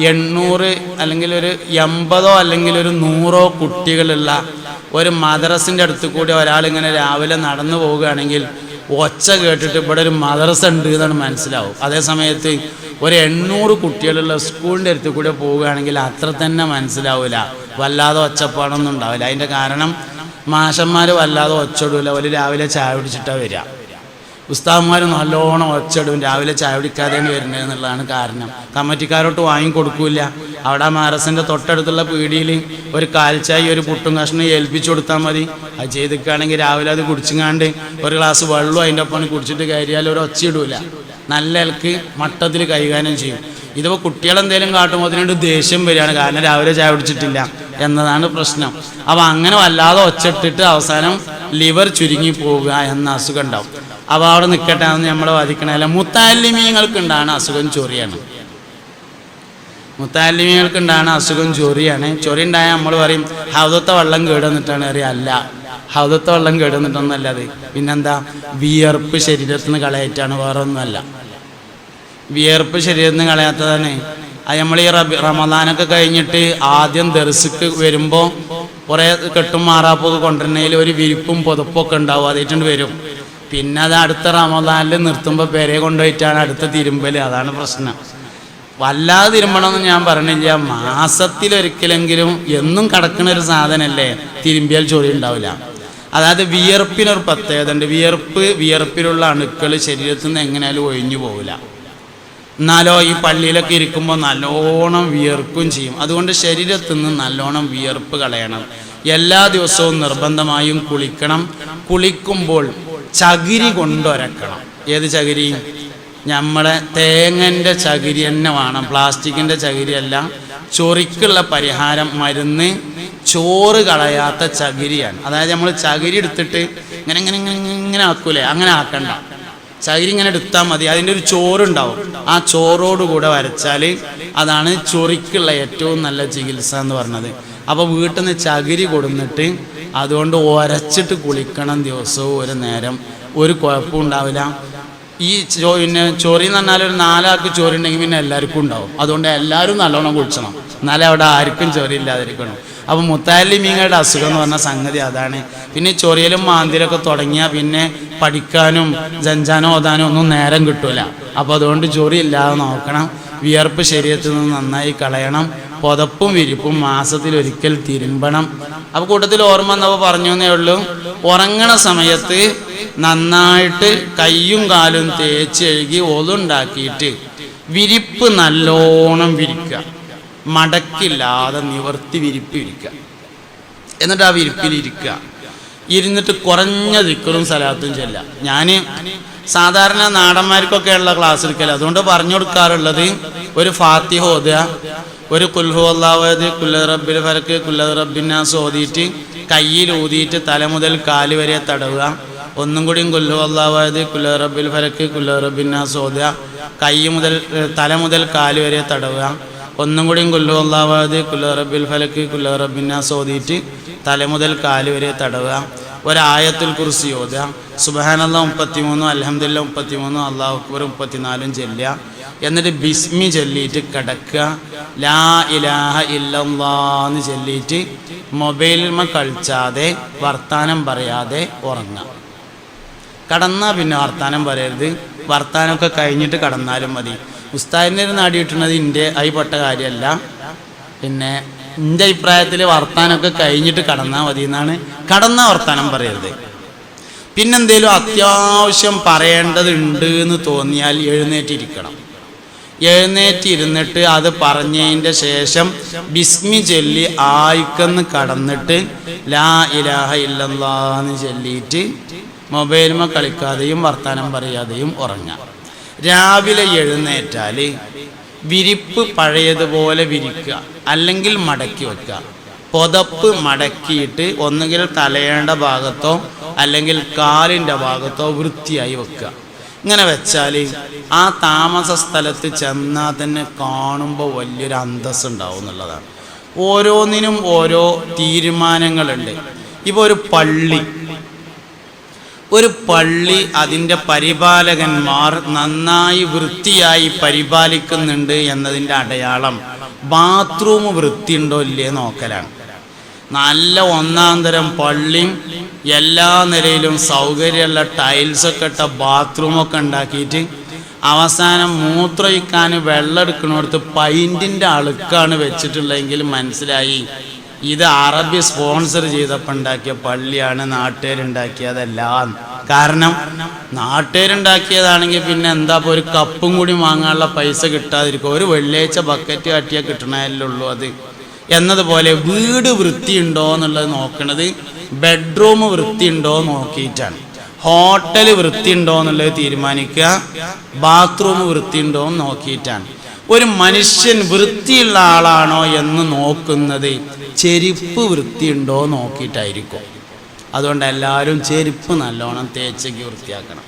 എണ്ണൂറ് അല്ലെങ്കിൽ ഒരു എൺപതോ അല്ലെങ്കിൽ ഒരു നൂറോ കുട്ടികളുള്ള ഒരു മദ്രസിന്റെ അടുത്ത് കൂടി ഒരാളിങ്ങനെ രാവിലെ നടന്നു പോവുകയാണെങ്കിൽ ഒച്ച കേട്ടിട്ട് ഇവിടെ ഒരു മദ്രസ ഉണ്ട് എന്നാണ് മനസ്സിലാവും. അതേ സമയത്ത് ഒരു എണ്ണൂറ് കുട്ടികളുള്ള സ്കൂളിന്റെ അടുത്ത് കൂടെ പോവുകയാണെങ്കിൽ അത്ര തന്നെ മനസ്സിലാവില്ല വല്ലാതെ ഒച്ചപ്പാടൊന്നും ഉണ്ടാവില്ല. അതിന്റെ കാരണം മാഷന്മാർ വല്ലാതെ ഒച്ചടൂല ഒരു രാവിലെ ചായ പിടിച്ചിട്ടാണ് വരിക. ഉസ്താദ്മാർ നല്ലോണം ഒച്ചടും. രാവിലെ ചായ കുടിക്കാതെയാണ് വരുന്നത് എന്നുള്ളതാണ് കാരണം. കമ്മിറ്റിക്കാരോട്ട് വാങ്ങിക്കൊടുക്കൂല അവിടെ ആ മാരസിന്റെ തൊട്ടടുത്തുള്ള പീടിയിൽ ഒരു കാൽച്ചായി ഒരു പുട്ടും കഷ്ണം ഏൽപ്പിച്ചു കൊടുത്താൽ മതി. അത് ചെയ്തിക്കുകയാണെങ്കിൽ രാവിലെ അത് കുടിച്ചുങ്ങാണ്ട് ഒരു ഗ്ലാസ് വെള്ളവും അതിന്റെ ഒപ്പം കുടിച്ചിട്ട് കയറിയാൽ ഒരു ഒച്ചയിടൂല. നല്ല ഇലക്ക് മട്ടത്തിൽ കൈകാര്യം ചെയ്യും. ഇതിപ്പോൾ കുട്ടികളെന്തെങ്കിലും കാട്ടുമ്പോൾ അതിനോട് ദേഷ്യം വരികയാണ്. കാരണം രാവിലെ ചായ കുടിച്ചിട്ടില്ല എന്നതാണ് പ്രശ്നം. അപ്പോൾ അങ്ങനെ വല്ലാതെ ഒച്ചിട്ടിട്ട് അവസാനം ലിവർ ചുരുങ്ങി പോവുക എന്ന അസുഖം ഉണ്ടാവും. അപ്പോൾ അവിടെ നിൽക്കട്ടെ എന്ന് നമ്മൾ വാദിക്കണമല്ല മുത്താലിമീങ്ങൾക്ക് ഉണ്ടാണ് അസുഖം ചൊറിയാണ്. മുത്താലിമീങ്ങൾക്ക് ഉണ്ടാണ് അസുഖം ചൊറിയാണ്. ചൊറി ഉണ്ടായാൽ നമ്മൾ പറയും ഹൗദത്തെ വെള്ളം കേടുവന്നിട്ടാണ് അറിയാം അല്ല ഹൗദത്തെ വെള്ളം കേടുവന്നിട്ടൊന്നല്ല അത്. പിന്നെന്താ? വിയർപ്പ് ശരീരത്തിൽ നിന്ന് കളയറ്റാണ് വേറെ ഒന്നുമല്ല വിയർപ്പ് ശരീരത്തിൽ നിന്ന് കളയാത്തതാണ്. അത് നമ്മൾ ഈ റബി റമദാനൊക്കെ കഴിഞ്ഞിട്ട് ആദ്യം ദർശക്ക് വരുമ്പോൾ കുറേ കെട്ടും മാറാപ്പൊക്കെ കൊണ്ടുവരുന്നതിൽ ഒരു വിരിപ്പും പുതപ്പൊക്കെ ഉണ്ടാവും. അതേറ്റുകൊണ്ട് വരും. പിന്നെ അത് അടുത്ത റമദാനിൽ നിർത്തുമ്പോൾ പേരെ കൊണ്ടുപോയിട്ടാണ് അടുത്ത തിരുമ്പൽ അതാണ് പ്രശ്നം. വല്ലാതെ തിരുമ്പണമെന്ന് ഞാൻ പറഞ്ഞില്ല. മാസത്തിലൊരിക്കലെങ്കിലും എന്നും കിടക്കുന്ന ഒരു സാധനമല്ലേ തിരുമ്പിയാൽ ചൊറി ഉണ്ടാവില്ല. അതായത് വിയർപ്പിനൊരു പ്രത്യേകത ഉണ്ട് വിയർപ്പ് വിയർപ്പിലുള്ള അണുക്കൾ ശരീരത്തിൽ നിന്ന് എങ്ങനെയാലും ഒഴിഞ്ഞു പോവില്ല. എന്നാലോ ഈ പള്ളിയിലൊക്കെ ഇരിക്കുമ്പോൾ നല്ലോണം വിയർക്കും ചെയ്യും. അതുകൊണ്ട് ശരീരത്തിൽ നിന്ന് നല്ലോണം വിയർപ്പ് കളയണം. എല്ലാ ദിവസവും നിർബന്ധമായും കുളിക്കണം. കുളിക്കുമ്പോൾ ചകിരി കൊണ്ടൊരക്കണം ഏത് ചകിരി? നമ്മളെ തേങ്ങന്റെ ചകിരി തന്നെ വേണം. പ്ലാസ്റ്റിക്കിന്റെ ചകിരിയല്ല. ചൊറിക്കുള്ള പരിഹാരം മരുന്ന് ചോറ് കളയാത്ത ചകിരിയാണ്. അതായത് നമ്മൾ ചകിരി എടുത്തിട്ട് ഇങ്ങനെ ഇങ്ങനെ ഇങ്ങനെ ഇങ്ങനെ ആക്കൂലേ? അങ്ങനെ ആക്കണ്ട. ചകിരി ഇങ്ങനെ എടുത്താൽ മതി. അതിന്റെ ഒരു ചോറുണ്ടാവും. ആ ചോറോടുകൂടെ വരച്ചാൽ അതാണ് ചൊറിക്കുള്ള ഏറ്റവും നല്ല ചികിത്സ എന്ന് പറഞ്ഞത്. അപ്പോൾ വീട്ടിൽ നിന്ന് ചകിരി കൊടുന്നിട്ട് അതുകൊണ്ട് ഒരച്ചിട്ട് കുളിക്കണം ദിവസവും ഒരു നേരം. ഒരു കുഴപ്പവും ഉണ്ടാവില്ല. ഈ ചോ പിന്നെ ചോറി എന്ന് പറഞ്ഞാൽ ഒരു നാലാൾക്ക് ചോറി ഉണ്ടെങ്കിൽ പിന്നെ എല്ലാവർക്കും ഉണ്ടാവും. അതുകൊണ്ട് എല്ലാവരും നല്ലോണം കുളിച്ചണം. എന്നാലേ അവിടെ ആർക്കും ചോറി ഇല്ലാതിരിക്കണം അപ്പോൾ മുത്താലി മീങ്ങയുടെ അസുഖം എന്ന് പറഞ്ഞ സംഗതി അതാണ്. പിന്നെ ചൊറിയലും മാന്തിലൊക്കെ തുടങ്ങിയാൽ പിന്നെ പഠിക്കാനും ജഞ്ചാനോ ഓതാനോ ഒന്നും നേരം കിട്ടൂല. അപ്പോൾ അതുകൊണ്ട് ചൊറി ഇല്ലാതെ നോക്കണം. വിയർപ്പ് ശരീരത്തിൽ നിന്ന് നന്നായി കളയണം. പുതപ്പും വിരിപ്പും മാസത്തിൽ ഒരിക്കൽ തിരുമ്പണം. അപ്പോൾ കൂട്ടത്തിൽ ഓർമ്മ എന്നപ്പോൾ പറഞ്ഞു ഉള്ളൂ ഉറങ്ങണ സമയത്ത് നന്നായിട്ട് കയ്യും കാലും തേച്ച് എഴുകി ഒതുണ്ടാക്കിയിട്ട് വിരിപ്പ് നല്ലോണം വിരിക്കുക. മടക്കില്ലാതെ നിവർത്തി വിരിപ്പ് വിരിക്കുക. എന്നിട്ട് ആ വിരിപ്പിൽ ഇരിക്കുക. ഇരുന്നിട്ട് കുറഞ്ഞ ദിക്കറും സലാത്തും ചെല്ല ഞാൻ സാധാരണ നാടന്മാർക്കൊക്കെ ഉള്ള ക്ലാസ് എടുക്കല. അതുകൊണ്ട് പറഞ്ഞു കൊടുക്കാറുള്ളത് ഒരു ഫാത്തിഹ ഓതുക. ഒരു കുൽഹു അള്ളാഹ് കുല്ല റബ്ബിൽ ഫലക്ക് കുല്ല റബ്ബിനാസ് ഓതിയിട്ട് കയ്യിൽ ഊതിയിട്ട് തല മുതൽ കാൽ വരെ തടവുക. ഒന്നും കൂടിയും കൊല്ലു അള്ളാവായത് കുല്ല റബ്ബിൽ കുല്ലറബിൻ കുല്ല റബ്ബിനാസ് ഓതുക കൈ മുതൽ തല മുതൽ കാൽ വരെ തടവുക. ഒന്നും കൂടിയും കൊല്ലു അള്ളാവായത് കുല്ല റബ്ബിൽ ഫലക്ക് കുല്ല സോദിയിട്ട് തല മുതൽ കാൽ വരെ തടവുക. ഒരായത്തുൽ കുറിച്ച് ഓതുക. സുബഹാനല്ല മുപ്പത്തിമൂന്നും അലഹമില്ല മുപ്പത്തിമൂന്നും അള്ളാഹു അക്ബർ മുപ്പത്തിനാലും ചെല്ലുക. എന്നിട്ട് ബിസ്മി ചൊല്ലിയിട്ട് കിടക്കുക. ലാ ഇലാഹ ഇല്ലല്ലാന്ന് ചൊല്ലിയിട്ട് മൊബൈലിൽ കളിച്ചാതെ വർത്താനം പറയാതെ ഉറങ്ങാം കടന്നാൽ പിന്നെ വർത്താനം പറയരുത്. വർത്താനമൊക്കെ കഴിഞ്ഞിട്ട് കടന്നാലും മതി. ഉസ്താദിന്റെ ഒരു നാടി കിട്ടുന്നത് ഇന്റെ അയിപ്പെട്ട കാര്യമല്ല. പിന്നെ എന്റെ അഭിപ്രായത്തിൽ വർത്താനമൊക്കെ കഴിഞ്ഞിട്ട് കടന്നാൽ മതി എന്നാണ് കടന്ന വർത്താനം പറയരുത്. പിന്നെന്തേലും അത്യാവശ്യം പറയേണ്ടതുണ്ട് എന്ന് തോന്നിയാൽ എഴുന്നേറ്റിരിക്കണം. എഴുന്നേറ്റിരുന്നിട്ട് അത് പറഞ്ഞതിന്റെ ശേഷം ബിസ്മി ചൊല്ലി ആയിക്കെന്ന് കടന്നിട്ട് ലാ ഇലാഹ ഇല്ലെന്ന് ചൊല്ലിയിട്ട് മൊബൈലുമ കളിക്കാതെയും വർത്തമാനം പറയാതെയും ഉറങ്ങ. രാവിലെ എഴുന്നേറ്റാൽ വിരിപ്പ് പഴയതുപോലെ വിരിക്കുക അല്ലെങ്കിൽ മടക്കി വെക്കുക പുതപ്പ് മടക്കിയിട്ട് ഒന്നുകിൽ തലയേണ്ട ഭാഗത്തോ അല്ലെങ്കിൽ കാലിന്റെ ഭാഗത്തോ വൃത്തിയായി വെക്കുക ഇങ്ങനെ വെച്ചാൽ ആ താമസ സ്ഥലത്ത് ചെന്നാൽ തന്നെ കാണുമ്പോൾ വലിയൊരു അന്തസ് ഉണ്ടാവും എന്നുള്ളതാണ്. ഓരോന്നിനും ഓരോ തീരുമാനങ്ങളുണ്ട്. ഇപ്പോൾ ഒരു പള്ളി. ഒരു പള്ളി അതിന്റെ പരിപാലകന്മാർ നന്നായി വൃത്തിയായി പരിപാലിക്കുന്നുണ്ട് എന്നതിന്റെ അടയാളം. ബാത്റൂം വൃത്തിയുണ്ടോ ഇല്ലേ നോക്കലാണ്. നല്ല ഒന്നാം തരം പള്ളിയും എല്ലാ നിലയിലും സൗകര്യമുള്ള ടൈൽസൊക്കെ ഇട്ട ബാത്റൂമൊക്കെ ഉണ്ടാക്കിയിട്ട് അവസാനം മൂത്രയിക്കാൻ വെള്ളം എടുക്കണോടത്ത് പൈന്റിന്റെ അളുക്കാണ് വെച്ചിട്ടുള്ളതെങ്കിൽ മനസ്സിലായി. ഇത് അറബി സ്പോൺസർ ചെയ്തപ്പോൾ ഉണ്ടാക്കിയ പള്ളിയാണ് നാട്ടുകാരുണ്ടാക്കിയതല്ല. കാരണം നാട്ടുകാരുണ്ടാക്കിയതാണെങ്കിൽ പിന്നെ എന്താ ഒരു കപ്പും കൂടി വാങ്ങാനുള്ള പൈസ കിട്ടാതിരിക്കും. ഒരു വെള്ളിയാഴ്ച ബക്കറ്റ് കാട്ടിയാൽ കിട്ടണല്ലേ ഉള്ളൂ അത്. എന്നതുപോലെ വീട് വൃത്തിയുണ്ടോ എന്നുള്ളത് നോക്കണത് ബെഡ്റൂം വൃത്തിയുണ്ടോ നോക്കിയിട്ടാണ്. ഹോട്ടൽ വൃത്തിയുണ്ടോ എന്നുള്ളത് തീരുമാനിക്കുക. ബാത്റൂം വൃത്തിയുണ്ടോ നോക്കിയിട്ടാണ്. ഒരു മനുഷ്യൻ വൃത്തിയുള്ള ആളാണോ എന്ന് നോക്കുന്നത് ചെരുപ്പ് വൃത്തിയുണ്ടോ നോക്കിയിട്ടായിരിക്കും. അതുകൊണ്ട് എല്ലാവരും ചെരുപ്പ് നല്ലോണം തേച്ചയ്ക്ക് വൃത്തിയാക്കണം.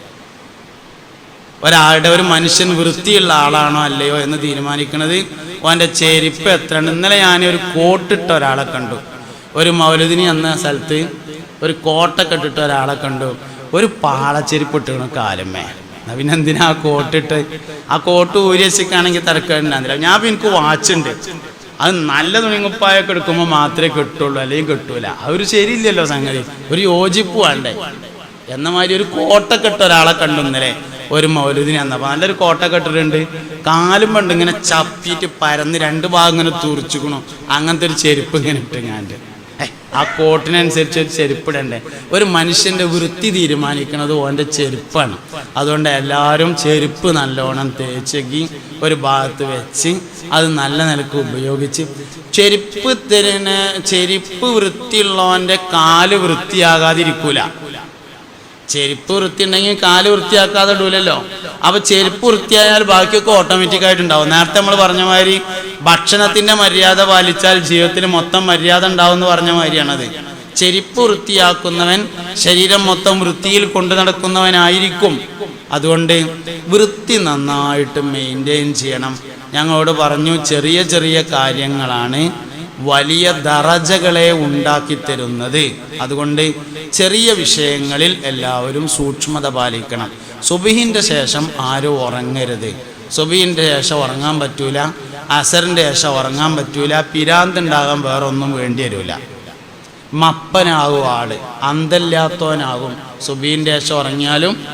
ഒരാളുടെ ഒരു മനുഷ്യൻ വൃത്തിയുള്ള ആളാണോ അല്ലയോ എന്ന് തീരുമാനിക്കുന്നത് ഓന്റെ ചെരുപ്പ് എത്ര ഇന്നലെ ഞാൻ ഒരു കോട്ടിട്ട ഒരാളെ കണ്ടു. ഒരു മൗലദിനി എന്ന സ്ഥലത്ത് ഒരു കോട്ടൊക്കെ ഇട്ടിട്ട് ഒരാളെ കണ്ടു. ഒരു പാളച്ചെരുപ്പ് ഇട്ടിരുന്നു കാലമ്മേ എന്നാ പിന്നെ എന്തിനാ ആ കോട്ടിട്ട്? ആ കോട്ട് ഊരി വെച്ചിട്ടാണെങ്കിൽ തിരക്കുണ്ടായിരുന്നില്ല ഞാൻ എനിക്ക് വാച്ച് ഉണ്ട്. അത് നല്ല തുണിങ്ങുപ്പായൊക്കെ എടുക്കുമ്പോൾ മാത്രമേ കിട്ടുള്ളൂ അല്ലെങ്കിൽ കിട്ടൂല. ഒരു ശരിയില്ലല്ലോ സംഗതി. ഒരു യോജിപ്പ് വേണ്ടേ? എന്ന മാതിരി ഒരു കോട്ടൊക്കെ ഇട്ട ഒരാളെ കണ്ടു ഇന്നലെ ഒരു മൗലുദിനെ എന്നപ്പോൾ നല്ലൊരു കോട്ടൊക്കെ ഇട്ടിട്ടുണ്ട്. കാലും പണ്ട് ഇങ്ങനെ ചപ്പിയിട്ട് പരന്ന് രണ്ട് ഭാഗം ഇങ്ങനെ തുറിച്ചുക്കണു അങ്ങനത്തെ ഒരു ചെരുപ്പ് ഇങ്ങനെ ഇട്ടുങ്ങാണ്ട്. ഏ, ആ കോട്ടിനനുസരിച്ച് ഒരു ചെരുപ്പിടണ്ടേ? ഒരു മനുഷ്യന്റെ വൃത്തി തീരുമാനിക്കുന്നത് ഓന്റെ ചെരുപ്പാണ്. അതുകൊണ്ട് എല്ലാവരും ചെരുപ്പ് നല്ലോണം തേച്ചെങ്കിൽ ഒരു ഭാഗത്ത് വെച്ച് അത് നല്ല നിലയ്ക്ക് ഉപയോഗിച്ച് ചെരുപ്പ് തരുന്ന ചെരുപ്പ് വൃത്തിയുള്ളവന്റെ കാൽ വൃത്തിയാകാതിരിക്കൂല. ചെരുപ്പ് വൃത്തി ഉണ്ടെങ്കിൽ കാൽ വൃത്തിയാക്കാതെ ഇടൂലല്ലോ. അപ്പൊ ചെരുപ്പ് വൃത്തിയായാൽ ബാക്കിയൊക്കെ ഓട്ടോമാറ്റിക് ആയിട്ടുണ്ടാവും. നേരത്തെ നമ്മൾ പറഞ്ഞ മാതിരി ഭക്ഷണത്തിന്റെ മര്യാദ പാലിച്ചാൽ ജീവിതത്തിൽ മൊത്തം മര്യാദ ഉണ്ടാവും എന്ന് പറഞ്ഞ മാതിരിയാണത്. ചെരിപ്പ് വൃത്തിയാക്കുന്നവൻ ശരീരം മൊത്തം വൃത്തിയിൽ കൊണ്ടു നടക്കുന്നവനായിരിക്കും. അതുകൊണ്ട് വൃത്തി നന്നായിട്ട് മെയിന്റെയിൻ ചെയ്യണം. ഞങ്ങളോട് പറഞ്ഞു ചെറിയ ചെറിയ കാര്യങ്ങളാണ് വലിയ ദറജകളെ ഉണ്ടാക്കി തരുന്നത്. അതുകൊണ്ട് ചെറിയ വിഷയങ്ങളിൽ എല്ലാവരും സൂക്ഷ്മത പാലിക്കണം. സുബിഹിന്റെ ശേഷം ആരും ഉറങ്ങരുത്. സുബിഹിന്റെ ശേഷം ഉറങ്ങാൻ പറ്റൂല. അസറിന്റെ ശേഷം ഉറങ്ങാൻ പറ്റൂല പിരാന്തുണ്ടാകാൻ വേറെ ഒന്നും വേണ്ടി വരില്ല മപ്പനാകും ആൾ അന്തല്ലാത്തവനാകും. സുബീന്റെ ശേഷം ഉറങ്ങിയാലും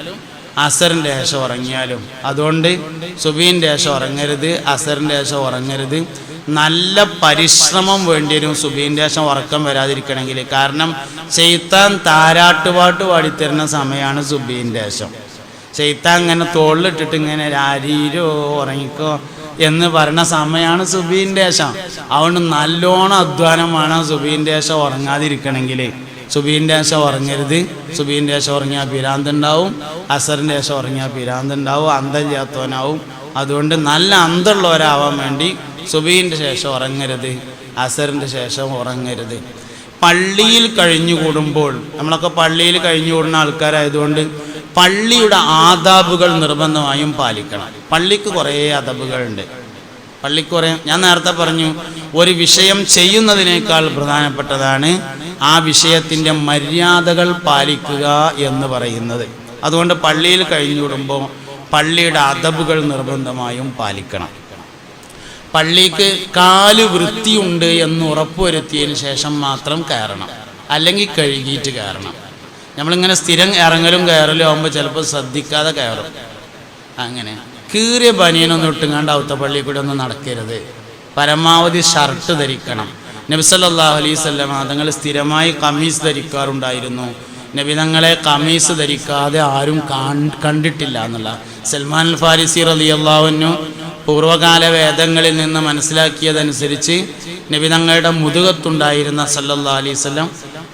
അസറിന്റെ ശേഷം ഉറങ്ങിയാലും. അതുകൊണ്ട് സുബീന്റെ ശേഷം ഉറങ്ങരുത് അസറിന്റെ ശേഷം ഉറങ്ങരുത്. നല്ല പരിശ്രമം വേണ്ടി വരും സുബീന്റെ ശേഷം ഉറക്കം വരാതിരിക്കണമെങ്കിൽ. കാരണം ചെയ്ത്താൻ താരാട്ടുപാട്ട് പാടിത്തരുന്ന സമയമാണ് സുബീന്റെ ശേഷം. ചെയ്ത്താൻ ഇങ്ങനെ തോളിലിട്ടിട്ട് ഇങ്ങനെ രാരീരോ ഉറങ്ങിക്കോ. എന്ന് പറയുന്ന സമയമാണ് സുബീന്റെ ശേഷം. അതുകൊണ്ട് നല്ലോണം അധ്വാനം വേണം സുബീന്റെ ശേഷം ഉറങ്ങാതിരിക്കണമെങ്കിൽ സുബീന്റെ ശേഷം ഉറങ്ങരുത്. സുബീന്റെ ശേഷം ഉറങ്ങിയാൽ പിരാന്തുണ്ടാവും അസറിന്റെ ശേഷം ഉറങ്ങിയാൽ പിരാന്തുണ്ടാവും അന്തം ചെയ്യാത്തവനാവും. അതുകൊണ്ട് നല്ല അന്തമുള്ളവരാവാൻ വേണ്ടി സുബീന്റെ ശേഷം ഉറങ്ങരുത്. അസറിന്റെ ശേഷം ഉറങ്ങരുത്. പള്ളിയിൽ കഴിഞ്ഞുകൂടുമ്പോൾ നമ്മളൊക്കെ പള്ളിയിൽ കഴിഞ്ഞുകൂടുന്ന ആൾക്കാരായതുകൊണ്ട് പള്ളിയുടെ ആദാബുകൾ നിർബന്ധമായും പാലിക്കണം. പള്ളിക്ക് കുറേ അദബുകളുണ്ട്. പള്ളിക്ക് കുറേ ഞാൻ നേരത്തെ പറഞ്ഞു ഒരു വിഷയം ചെയ്യുന്നതിനേക്കാൾ പ്രധാനപ്പെട്ടതാണ് ആ വിഷയത്തിന്റെ മര്യാദകൾ പാലിക്കുക എന്ന് പറയുന്നത്. അതുകൊണ്ട് പള്ളിയിൽ കഴിഞ്ഞുവിടുമ്പോൾ പള്ളിയുടെ അദബുകൾ നിർബന്ധമായും പാലിക്കണം. പള്ളിക്ക് കാൽ വൃത്തിയുണ്ട് എന്ന് ഉറപ്പുവരുത്തിയതിന് ശേഷം മാത്രം കയറണം. അല്ലെങ്കിൽ കഴുകിയിട്ട് കയറണം. നമ്മളിങ്ങനെ സ്ഥിരം ഇറങ്ങലും കയറലും ആകുമ്പോൾ ചിലപ്പോൾ ശ്രദ്ധിക്കാതെ കയറും. അങ്ങനെ. കീറിയ ബനിയനൊന്നും ഇട്ടുങ്ങാണ്ട് ഔത്ത പള്ളിയിൽ കൂടെ ഒന്നും നടക്കരുത്. പരമാവധി ഷർട്ട് ധരിക്കണം. നബി സല്ലല്ലാഹു അലൈഹി വസല്ലം തങ്ങൾ സ്ഥിരമായി കമീസ് ധരിക്കാറുണ്ടായിരുന്നു. നബി തങ്ങളെ കമീസ് ധരിക്കാതെ ആരും കണ്ടിട്ടില്ല എന്നുള്ള. സൽമാൻ അൽ ഫാരിസി അള്ളാഹുനു പൂർവകാല വേദങ്ങളിൽ നിന്ന് മനസ്സിലാക്കിയതനുസരിച്ച് നബി തങ്ങളുടെ മുതുകത്തുണ്ടായിരുന്ന സല്ലാ അലൈഹി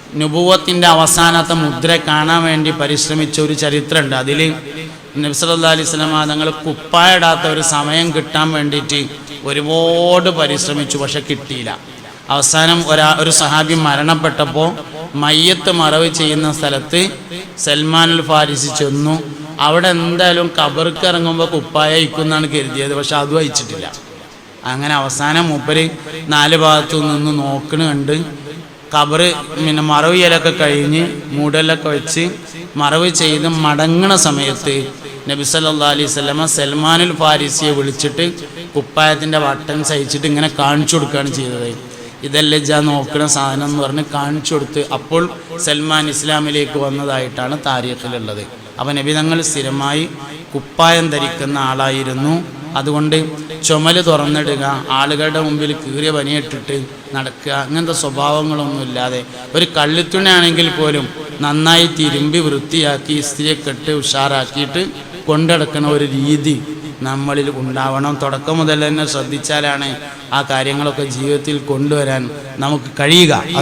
വസല്ലം നുബുവത്തിന്റെ അവസാനത്തെ മുദ്ര കാണാൻ വേണ്ടി പരിശ്രമിച്ച ഒരു ചരിത്രമുണ്ട്. അതിൽ നബി സല്ലല്ലാഹു അലൈഹി വസല്ലം തങ്ങൾ കുപ്പായിടാത്ത ഒരു സമയം കിട്ടാൻ വേണ്ടിയിട്ട് ഒരുപാട് പരിശ്രമിച്ചു പക്ഷെ കിട്ടിയില്ല. അവസാനം ഒരാ ഒരു സഹാബി മരണപ്പെട്ടപ്പോൾ മയ്യത്ത് മറവ് ചെയ്യുന്ന സ്ഥലത്ത് സൽമാനുൽ ഫാരിസി ചെന്നു. അവിടെ എന്തായാലും കബർക്ക് ഇറങ്ങുമ്പോൾ കുപ്പായ ഇക്കുന്നാണ് കരുതിയത് പക്ഷെ അതും അയച്ചിട്ടില്ല അങ്ങനെ അവസാനം മൂപ്പര് നാല് ഭാഗത്തു നിന്ന് നോക്കണ കണ്ട് കബറ് പിന്നെ മറവ് കഴിഞ്ഞ് മൂടലൊക്കെ വെച്ച് മറവ് ചെയ്ത് മടങ്ങണ സമയത്ത് നബി സല്ലാ അലൈഹി സൽമാനുൽ ഫാരിസിയെ വിളിച്ചിട്ട് കുപ്പായത്തിന്റെ വട്ടൻ സഹിച്ചിട്ട് ഇങ്ങനെ കാണിച്ചു കൊടുക്കുകയാണ് ചെയ്തത്. ഇതല്ലേ ജാ നോക്കുന്ന സാധനം എന്ന് പറഞ്ഞ് കാണിച്ചു കൊടുത്ത് അപ്പോൾ സൽമാൻ ഇസ്ലാമിലേക്ക് വന്നതായിട്ടാണ് താരീഖിലുള്ളത്. അപ്പം നബി തങ്ങൾ സ്ഥിരമായി കുപ്പായം ധരിക്കുന്ന ആളായിരുന്നു. അതുകൊണ്ട് ചുമൽ തുറന്നിടുക ആളുകളുടെ മുമ്പിൽ കീറിയ പനിയിട്ടിട്ട് നടക്കുക അങ്ങനത്തെ സ്വഭാവങ്ങളൊന്നും ഇല്ലാതെ ഒരു കള്ളിത്തുണയാണെങ്കിൽ പോലും നന്നായി തിരുമ്പി വൃത്തിയാക്കി ഇസ്ത്രീയെ കെട്ട് ഉഷാറാക്കിയിട്ട് കൊണ്ടടക്കുന്ന ഒരു രീതി നമ്മളിൽ ഉണ്ടാവണം. തുടക്കം മുതൽ തന്നെ ശ്രദ്ധിച്ചാലാണ് ആ കാര്യങ്ങളൊക്കെ ജീവിതത്തിൽ കൊണ്ടുവരാൻ നമുക്ക് കഴിയുക.